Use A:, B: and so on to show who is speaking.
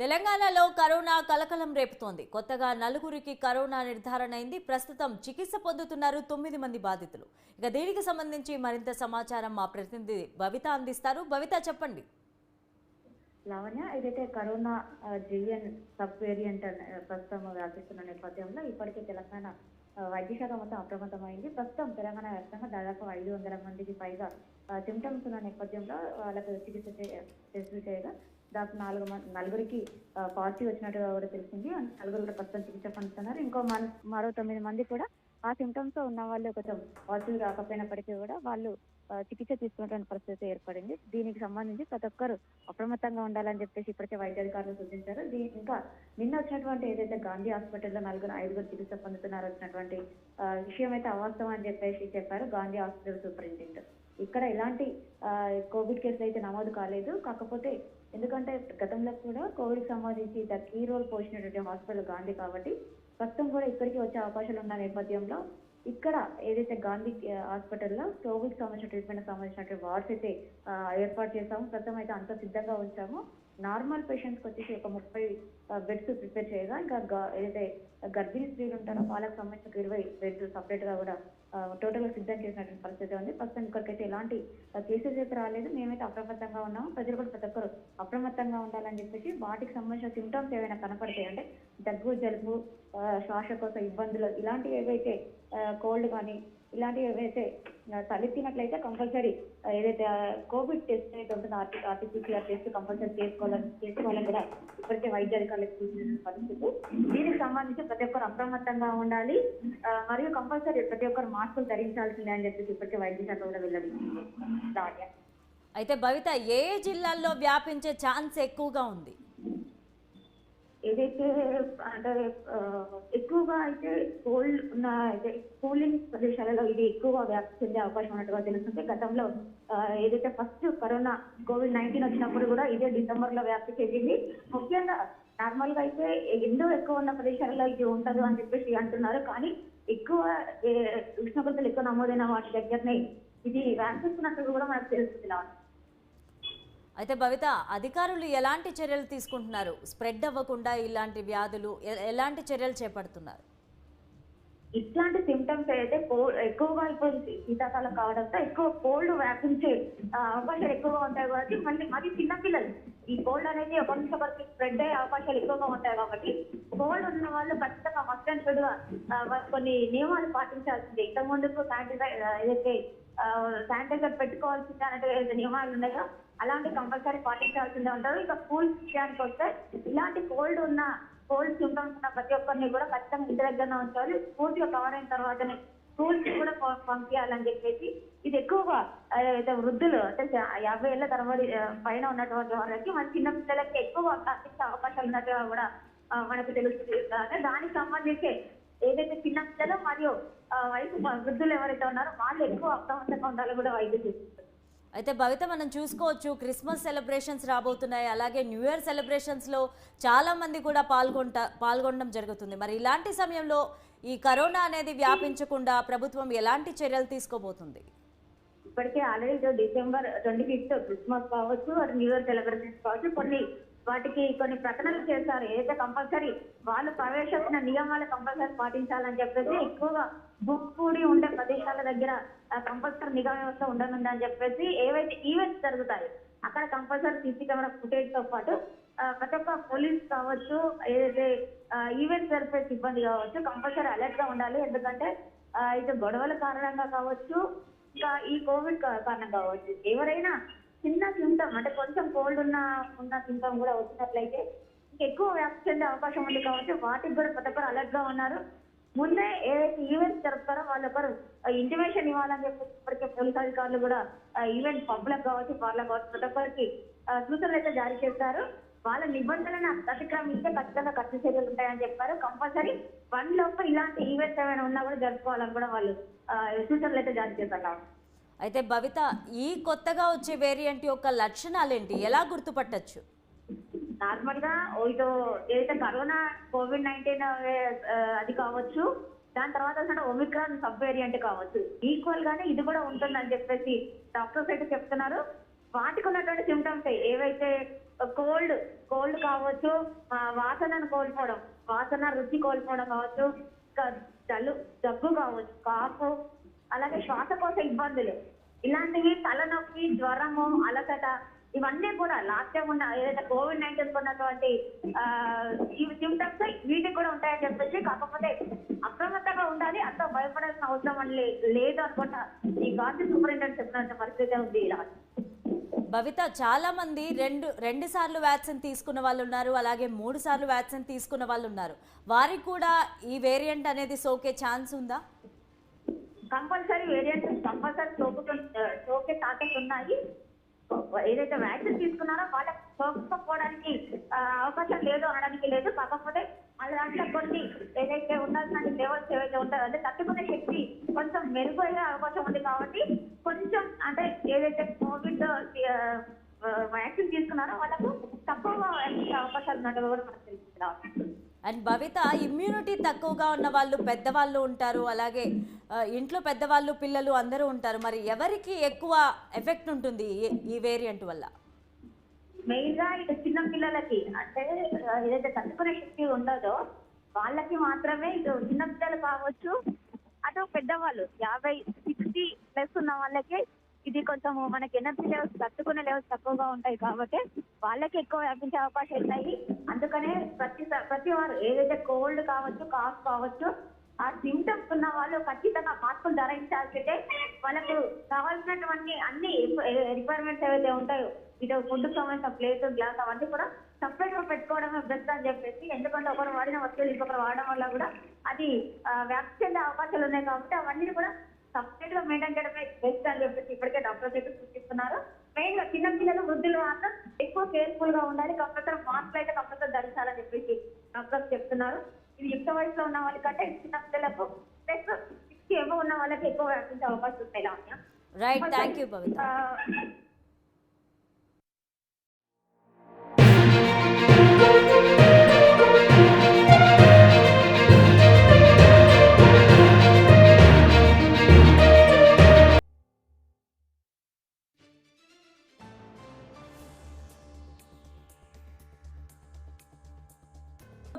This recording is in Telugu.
A: తెలంగాణలో కరోనా కలకలం రేపుతోంది. కొత్తగా నలుగురికి కరోనా నిర్ధారణ అయింది. ప్రస్తుతం చికిత్స పొందుతున్నారు తొమ్మిది మంది బాధితులు. ఇక దీనికి సంబంధించి మరింత సమాచారం మా ప్రతినిధి భవిత అందిస్తారు. భవిత చెప్పండి.
B: లావణ్య ఏదైతే కరోనా జిఎన్ సబ్ వేరియంట్ ప్రస్తుతం వ్యాపిస్తున్న నేపథ్యంలో ఇప్పటికే తెలంగాణ వైద్యశాఖ మొత్తం అప్రమత్తమైంది. ప్రస్తుతం తెలంగాణ వ్యాప్తంగా దాదాపు ఐదు వందల మందికి పైగా సిమ్టమ్స్ ఉన్న నేపథ్యంలో వాళ్ళకు చికిత్స చే- టెస్టులు చేయగా దాదాపు నాలుగు నలుగురికి పాజిటివ్ వచ్చినట్టుగా కూడా తెలిసింది. నలుగురు కూడా ప్రస్తుతం చికిత్స పొందుతున్నారు. ఇంకో మన మరో తొమ్మిది మంది కూడా ఆ సిమ్టమ్స్తో ఉన్న వాళ్ళు కొంచెం పాజిటివ్ రాకపోయినప్పటికీ కూడా వాళ్ళు చికిత్స తీసుకున్నటువంటి పరిస్థితి ఏర్పడింది. దీనికి సంబంధించి ప్రతి ఒక్కరు అప్రమత్తంగా ఉండాలని చెప్పేసి ఇప్పటికే వైద్యాధికారులు సూచించారు. దీని ఇంకా నిన్న వచ్చినటువంటి ఏదైతే గాంధీ హాస్పిటల్లో నలుగురు ఐదుగురు చికిత్స పొందుతున్నారు వచ్చినటువంటి విషయం అయితే అవాస్తవం అని చెప్పేసి చెప్పారు గాంధీ హాస్పిటల్ సూపరింటెండెంట్. ఇక్కడ ఎలాంటి కోవిడ్ కేసులు అయితే నమోదు కాలేదు. కాకపోతే ఎందుకంటే గతంలో కూడా కోవిడ్ సంబంధించి ద కీ రోల్ పోసినటువంటి హాస్పిటల్ గాంధీ కాబట్టి ప్రస్తుతం కూడా ఇక్కడికి వచ్చే అవకాశాలు ఉన్న నేపథ్యంలో ఇక్కడ ఏదైతే గాంధీ హాస్పిటల్లో కోవిడ్ సంబంధించిన ట్రీట్మెంట్ సంబంధించినటువంటి వార్డ్స్ అయితే ఏర్పాటు చేస్తాము. ప్రస్తుతం అయితే అంత సిద్ధంగా ఉంచాము. నార్మల్ పేషెంట్స్కి వచ్చేసి ఒక ముప్పై బెడ్స్ ప్రిపేర్ చేయగా ఇంకా ఏదైతే గర్భిణీ స్త్రీలు ఉంటారో వాళ్ళకి సంబంధించిన ఇరవై బెడ్స్ సపరేట్గా కూడా టోటల్గా సిద్ధం చేసినటువంటి పరిస్థితి ఉంది. ప్రస్తుతం ఇక్కడికైతే ఎలాంటి కేసెస్ అయితే రాలేదు. మేమైతే అప్రమత్తంగా ఉన్నాము ప్రజలు కూడా ప్రతి ఒక్కరు అప్రమత్తంగా ఉండాలని చెప్పేసి వాటికి సంబంధించిన సిమ్టమ్స్ ఏవైనా కనపడతాయి అంటే దగ్గు జలుబు శ్వాసకోశ ఇబ్బందులు ఇలాంటివి ఏవైతే కోల్డ్ కానీ ఇలాంటివి ఏవైతే తలెత్తినట్లయితే కంపల్సరీ ఏదైతే కోవిడ్ టెస్ట్ అయితే ఉంటుందో ఆర్టీ ఆర్టీపీసీఆర్ టెస్ట్ కంపల్సరీ చేసుకోవాలని చేసుకోవాలని కూడా ఇప్పటికే వైద్య అధికారులకు సూచించిన పరిస్థితి. దీనికి సంబంధించి ప్రతి ఒక్కరు అప్రమత్తంగా ఉండాలి. మరియు కంపల్సరీ ప్రతి ఒక్కరు మాస్కులు ధరించాల్సిందే అని చెప్పేసి ఇప్పటికే వైద్య శాఖ కూడా వెల్లడించింది.
A: అయితే భవిత ఏ జిల్లాల్లో వ్యాపించే ఛాన్స్ ఎక్కువగా ఉంది?
B: ఏదైతే అంటే ఎక్కువగా అయితే కోల్డ్ ఉన్న అయితే కూలింగ్ ప్రదేశాలలో ఇది ఎక్కువగా వ్యాప్తి చెందే అవకాశం ఉన్నట్టుగా తెలుస్తుంది. గతంలో ఏదైతే ఫస్ట్ కరోనా కోవిడ్ నైన్టీన్ వచ్చినప్పుడు కూడా ఇదే డిసెంబర్లో వ్యాప్తి చెందింది. ముఖ్యంగా నార్మల్గా అయితే ఎండో ఎక్కువ ఉన్న ప్రదేశాలలో ఇది ఉండదు అని చెప్పేసి అంటున్నారు. కానీ ఎక్కువ ఉష్ణోగ్రతలు ఎక్కువ నమోదైన వాటి దగ్గరనే ఇది వ్యాపిస్తున్నట్టు కూడా మనకు తెలుస్తుంది.
A: అయితే భవిత అధికారులు ఎలాంటి చర్యలు తీసుకుంటున్నారు? స్ప్రెడ్ అవ్వకుండా ఇలాంటి వ్యాధులు ఎలాంటి చర్యలు చేపడుతున్నారు?
B: ఇట్లాంటి సిమ్టమ్స్ అయితే ఎక్కువగా ఇప్పుడు శీతాకాలం కావడంతో ఎక్కువ కోల్డ్ వ్యాపించే అవకాశాలు ఎక్కువగా ఉంటాయి కాబట్టి మళ్ళీ మరి చిన్నపిల్లలు ఈ కోల్డ్ అనేది ఒకరి నుంచి ఒకరికి స్ప్రెడ్ అయ్యే అవకాశాలు ఎక్కువగా ఉంటాయి కాబట్టి కోల్డ్ ఉన్న వాళ్ళు ఖచ్చితంగా మస్ట్ అండ్ షుడ్ కొన్ని నియమాలు పాటించాల్సిందే. ఇంత ముందుకు శానిటైజర్ ఏదైతే శానిటైజర్ పెట్టుకోవాల్సిందే అనేటువంటి నియమాలు ఉన్నాయో? అలాంటి కంపల్సరీ పాటించాల్సిందే ఉంటారు ఇక స్కూల్ విషయానికి వస్తే ఇలాంటి కోల్డ్ ఉన్న కోల్డ్ సింటమ్స్ ఉన్న ప్రతి ఒక్కరిని కూడా ఖచ్చితంగా ఇంటి దగ్గరనే ఉంచాలి. పూర్తిగా కవర్ అయిన తర్వాతనే స్కూల్స్ కూడా పంపించాలని చెప్పేసి ఇది ఎక్కువగా అయితే వృద్ధులు అంటే యాభై ఏళ్ళ తరబడి పైన ఉన్నటువంటి వాళ్ళకి మన చిన్న పిల్లలకి ఎక్కువ అందించే అవకాశాలు ఉన్నట్టుగా కూడా మనకు తెలుస్తుంది. దానికి సంబంధించి ఏదైతే చిన్న పిల్లలు మరియు వయసు వృద్ధులు ఎవరైతే ఉన్నారో వాళ్ళు ఎక్కువ అప్రమత్తంగా ఉండాలని కూడా వైద్యులు సూచిస్తారు
A: అయితే భవిత మనం చూసుకోవచ్చు క్రిస్మస్ సెలబ్రేషన్స్ రాబోతున్నాయి. అలాగే న్యూ ఇయర్ సెలబ్రేషన్స్లో చాలా మంది కూడా పాల్గొంట పాల్గొనడం జరుగుతుంది. మరి ఇలాంటి సమయంలో ఈ కరోనా అనేది వ్యాపించకుండా ప్రభుత్వం ఎలాంటి చర్యలు తీసుకోబోతుంది?
B: ఇప్పటికే already December twenty fifth Christmas కావచ్చు న్యూ ఇయర్ సెలబ్రేషన్స్ కావచ్చు కొన్ని వాటికి కొన్ని ప్రకటనలు చేశారు. ఏదైతే కంపల్సరీ వాళ్ళు ప్రవేశించిన నియమాలు కంపల్సరీ పాటించాలని చెప్పేసి ఎక్కువగా గుంపూడి ఉండే ప్రదేశాల దగ్గర కంపల్సరీ నిఘా వ్యవస్థ ఉండనుందని చెప్పేసి ఏవైతే ఈవెంట్స్ జరుగుతాయి అక్కడ కంపల్సరీ సీసీ కెమెరా ఫుటేజ్తో పాటు ప్రతి ఒక్క పోలీస్ కావచ్చు ఏదైతే ఈవెంట్స్ జరిపే సిబ్బంది కావచ్చు కంపల్సరీ అలర్ట్గా ఉండాలి. ఎందుకంటే ఇది గొడవల కారణంగా కావచ్చు ఇంకా ఈ కోవిడ్ కారణం కావచ్చు. ఎవరైనా చిన్న సిమ్టమ్ అంటే కొంచెం కోల్డ్ ఉన్న ఉన్న సిమ్టమ్ కూడా వచ్చినట్లయితే ఎక్కువ వ్యాప్తి చెందే అవకాశం ఉంది కాబట్టి వాటికి కూడా ప్రతి ఒక్కరు అలర్ట్గా ఉన్నారు. ముందే ఏదైతే ఈవెంట్స్ జరుపుతారో వాళ్ళు ఒకరు ఇంటిమేషన్ ఇవ్వాలని చెప్పి ఇప్పటికే పోలీస్ అధికారులు కూడా ఈవెంట్ పబ్లిక్ కావచ్చు వాళ్ళకి కావచ్చు ప్రతి ఒక్కరికి సూచనలు అయితే జారీ చేస్తారు వాళ్ళ నిబంధనలను అతిక్రమిస్తే ఖచ్చితంగా ఖర్చు చర్యలు ఉంటాయని చెప్పారు. కంపల్సరీ వన్ లోపల ఇలాంటి ఈవెంట్స్ ఏమైనా ఉన్నా కూడా జరుపుకోవాలని కూడా వాళ్ళు సూచనలు అయితే జారీ చేశారు.
A: అయితే భవిత ఈ కొత్తగా వచ్చే వేరియంట్ యొక్క లక్షణాలు ఏంటి ఎలా గుర్తుపట్టచ్చు?
B: నార్మల్గా ఓ ఇదో ఏదైతే కరోనా కోవిడ్ నైన్టీన్ అది కావచ్చు దాని తర్వాత అసలు ఒమిక్రాన్ సబ్ వేరియంట్ కావచ్చు. ఈక్వల్ గానే ఇది కూడా ఉంటుందని చెప్పేసి డాక్టర్స్ అయితే చెప్తున్నారు. వాటికి ఉన్నటువంటి సిమ్టమ్స్ ఏవైతే కోల్డ్ కోల్డ్ కావచ్చు వాసనను కోల్పోవడం వాసన రుచి కోల్పోవడం కావచ్చు ఇంకా జలు జబ్బు కావచ్చు కాఫ్ అలాగే శ్వాసకోశ ఇబ్బందులు. ఇలాంటివి తలనొప్పి జ్వరము అలసట ఇవన్నీ కూడా లాస్ట్ టైం ఉన్న ఏదైతే కోవిడ్ నైన్టీన్ ఉన్నటువంటి ఈ సిమ్టమ్స్ వీటికి కూడా ఉంటాయని చెప్పేసి కాకపోతే అప్రమత్తంగా ఉండాలి అంత భయపడాల్సిన అవసరం అని లేదు అనుకుంటా. ఈ గాంధీ సూపరింటెండెంట్ చెప్పినంత పరిస్థితి ఉంది ఇలా.
A: భవిత చాలా మంది రెండు రెండు సార్లు వ్యాక్సిన్ తీసుకున్న వాళ్ళు ఉన్నారు అలాగే మూడు సార్లు వ్యాక్సిన్ తీసుకున్న వాళ్ళు ఉన్నారు. వారికి కూడా ఈ వేరియంట్ అనేది సోకే ఛాన్స్ ఉందా?
B: కంపల్సరీ వేరియంట్స్ కంపల్సరీ సోకు సోకే ఛాన్సెస్ ఉన్నాయి. ఏదైతే వ్యాక్సిన్ తీసుకున్నారో వాళ్ళకి సోకపోవడానికి అవకాశం లేదు అనడానికి లేదు. కాకపోతే వాళ్ళ దాంట్లో కొన్ని ఏదైతే ఉండాల్సిన లెవెల్స్ ఏవైతే ఉంటాయో అంటే తట్టుకునే శక్తి కొంచెం మెరుగయ్యే అవకాశం ఉంది కాబట్టి కొంచెం అంటే ఏదైతే కోవిడ్ వ్యాక్సిన్ తీసుకున్నారో వాళ్ళకు తక్కువ అవకాశాలు ఉన్నట్టు కూడా మనకు తెలుస్తుంది.
A: అండ్ భవిత ఇమ్యూనిటీ తక్కువగా ఉన్న వాళ్ళు పెద్దవాళ్ళు ఉంటారు. అలాగే ఇంట్లో పెద్దవాళ్ళు పిల్లలు అందరూ ఉంటారు. మరి ఎవరికి ఎక్కువ ఎఫెక్ట్ ఉంటుంది ఈ- వేరియంట్ వల్ల?
B: మెయిన్గా ఇటు చిన్న పిల్లలకి అంటే ఏదైతే తట్టుకునే శక్తి ఉండదో వాళ్ళకి మాత్రమే ఇటు చిన్న పిల్లలు కావచ్చు అటు పెద్దవాళ్ళు యాభై సిక్స్టీ ప్లస్ ఉన్న వాళ్ళకి ఇది కొంచెం మనకి ఎనర్జీ లెవెల్స్ తట్టుకునే లెవెల్స్ తక్కువగా ఉంటాయి కాబట్టి వాళ్ళకి ఎక్కువ వ్యాపించే అవకాశాలు ఉన్నాయి అందుకనే ప్రతి ప్రతి వారు ఏదైతే కోల్డ్ కావచ్చు కాఫ్ కావచ్చు ఆ సింటమ్స్ ఉన్న వాళ్ళు ఖచ్చితంగా మాస్కులు ధరించాల్సిందే. వాళ్ళకు కావాల్సినటువంటి అన్ని రిక్వైర్మెంట్స్ ఏవైతే ఉంటాయో ఇటు ఫుడ్ సంబంధించిన ప్లేట్ గ్లాస్ అవన్నీ కూడా సపరేట్గా పెట్టుకోవడమే బెస్ట్ అని చెప్పేసి ఎందుకంటే ఒకరు వాడిన వస్తువులు ఇంకొకరు వాడడం వల్ల కూడా అది వ్యాప్తి చెందే అవకాశాలు ఉన్నాయి కాబట్టి అవన్నీ కూడా సపరేట్గా మెయింటైన్ చేయడమే బెస్ట్ అని చెప్పేసి ఇప్పటికే డాక్టర్స్ అయితే సూచిస్తున్నారు. మెయిన్గా చిన్న పిల్లలు వృద్ధులు మాత్రం ఎక్కువ కేర్ఫుల్గా ఉండాలి కంపల్సరీ మాస్క్ అయితే కంపల్సరీ ధరించాలని చెప్పేసి డాక్టర్స్ చెప్తున్నారు. ఇది యుక్త వయసులో ఉన్న వాళ్ళకంటే చిన్న పిల్లలకు ప్లస్ సిక్స్టీ ఏమో ఉన్న వాళ్ళకి ఎక్కువ వ్యాపించే అవకాశం ఉంటాయి
A: రైట్ థ్యాంక్ యూ